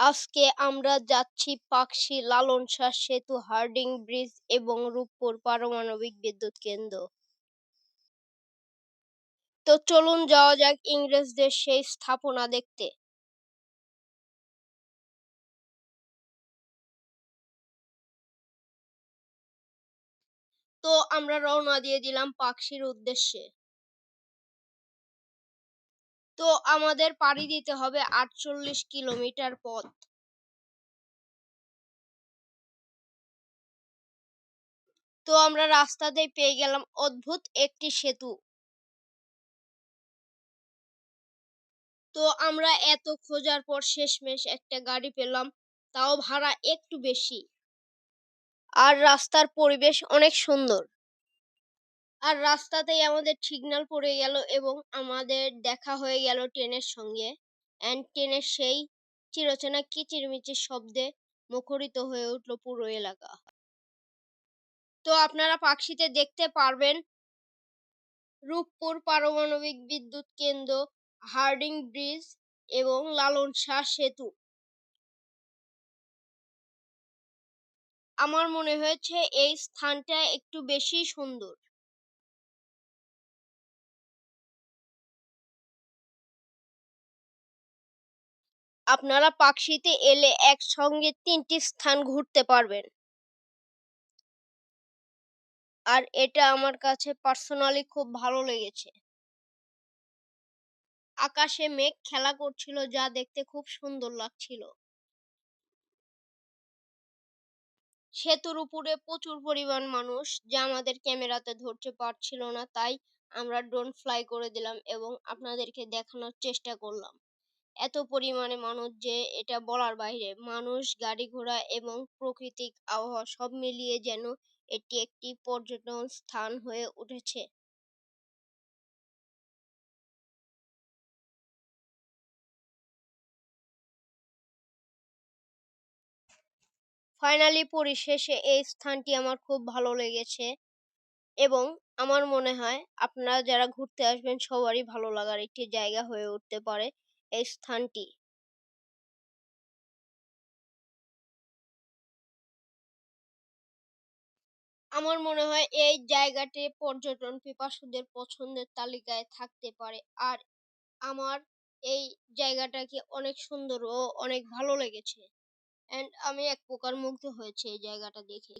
আজকে আমরা যাচ্ছি পাকশী লালন শাহ সেতু, হার্ডিং ব্রিজ এবং রূপপুর পারমাণবিক বিদ্যুৎ কেন্দ্র। তো চলুন যাওয়া যাক ইংরেজদের সেই স্থাপনা দেখতে। তো আমরা রওনা দিয়ে দিলাম পাকশির উদ্দেশ্যে। তো আমাদের পাড়ি দিতে হবে আটচল্লিশ কিলোমিটার পথ। তো আমরা রাস্তাতেই পেয়ে গেলাম অদ্ভুত একটি সেতু। তো আমরা এত খোঁজার পর শেষমেশ একটা গাড়ি পেলাম, তাও ভাড়া একটু বেশি। আর রাস্তার পরিবেশ অনেক সুন্দর। আর রাস্তাতেই আমাদের সিগন্যাল পড়ে গেল এবং আমাদের দেখা হয়ে গেল ট্রেনের সঙ্গে। অ্যান্ড ট্রেনের সেই চিরচেনা কিচিরমিচির শব্দে মুখরিত হয়ে উঠল পুরো এলাকা। তো আপনারা পাকশিতে দেখতে পারবেন, রূপপুর পারমাণবিক বিদ্যুৎ কেন্দ্র, হার্ডিং ব্রিজ এবং লালন শাহ সেতু। আমার মনে হয়েছে এই স্থানটা একটু বেশি সুন্দর। আপনারা পাকশিতে এলে একসঙ্গে তিনটি স্থান ঘুরতে পারবেন। আর এটা আমার কাছে পার্সোনালি খুব ভালো লেগেছে। আকাশে মেঘ খেলা করছিল যা দেখতে খুব সুন্দর লাগছিল। সেতুর উপরে প্রচুর পরিমাণ মানুষ যা আমাদের ক্যামেরাতে ধরতে পারছিল না, তাই আমরা ড্রোন ফ্লাই করে দিলাম এবং আপনাদেরকে দেখানোর চেষ্টা করলাম। এত পরিমাণে মানুষ যে এটা বলার বাইরে। মানুষ, গাড়ি ঘোড়া এবং প্রকৃতিক আবহাওয়া সব মিলিয়ে যেন এটি একটি পর্যটন স্থান হয়ে উঠেছে। ফাইনালি পরিশেষে এই স্থানটি আমার খুব ভালো লেগেছে এবং আমার মনে হয় আপনারা যারা ঘুরতে আসবেন সবারই ভালো লাগার একটি জায়গা হয়ে উঠতে পারে। এই স্থানটি। আমার মনে হয় এই জায়গাটি পর্যটন পিপাসুদের পছন্দের তালিকায় থাকতে পারে। আর আমার এই জায়গাটাকে অনেক সুন্দর ও অনেক ভালো লেগেছে। অ্যান্ড আমি এক প্রকার মুগ্ধ হয়েছে এই জায়গাটা দেখে।